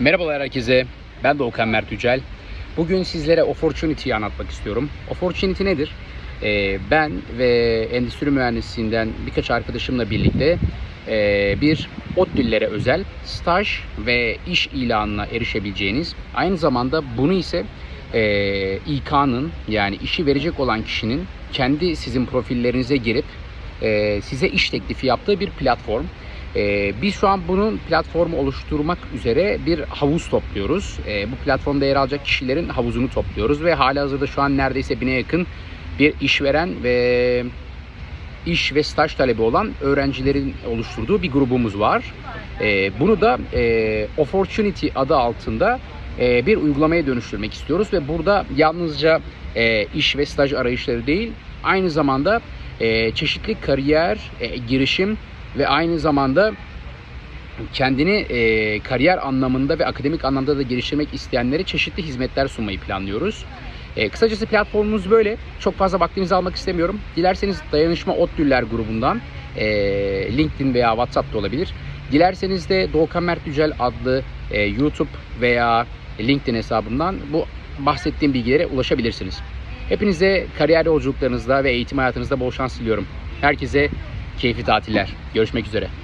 Merhabalar herkese. Ben Doğukan Mert Yücel. Bugün sizlere Opportunity'yi anlatmak istiyorum. Opportunity nedir? Ee, ben ve endüstri mühendisliğinden birkaç arkadaşımla birlikte e, bir ODTÜ'lere özel staj ve iş ilanına erişebileceğiniz, aynı zamanda bunu ise e, İK'nın yani işi verecek olan kişinin kendi sizin profillerinize girip e, size iş teklifi yaptığı bir platform. Ee, biz şu an bunun platformu oluşturmak üzere bir havuz topluyoruz. Ee, bu platformda yer alacak kişilerin havuzunu topluyoruz ve hali hazırda şu an neredeyse bine yakın bir işveren ve iş ve staj talebi olan öğrencilerin oluşturduğu bir grubumuz var. Ee, bunu da e, Opportunity adı altında e, bir uygulamaya dönüştürmek istiyoruz ve burada yalnızca e, iş ve staj arayışları değil, aynı zamanda e, çeşitli kariyer, e, girişim ve aynı zamanda kendini e, kariyer anlamında ve akademik anlamda da geliştirmek isteyenlere çeşitli hizmetler sunmayı planlıyoruz. E, kısacası platformumuz böyle. Çok fazla vaktinizi almak istemiyorum. Dilerseniz Dayanışma ODTÜ'ler grubundan e, LinkedIn veya WhatsApp da olabilir. Dilerseniz de Doğukan Mert Yücel adlı e, YouTube veya LinkedIn hesabından bu bahsettiğim bilgilere ulaşabilirsiniz. Hepinize kariyer yolculuklarınızda ve eğitim hayatınızda bol şans diliyorum. Herkese keyifli tatiller. Görüşmek üzere.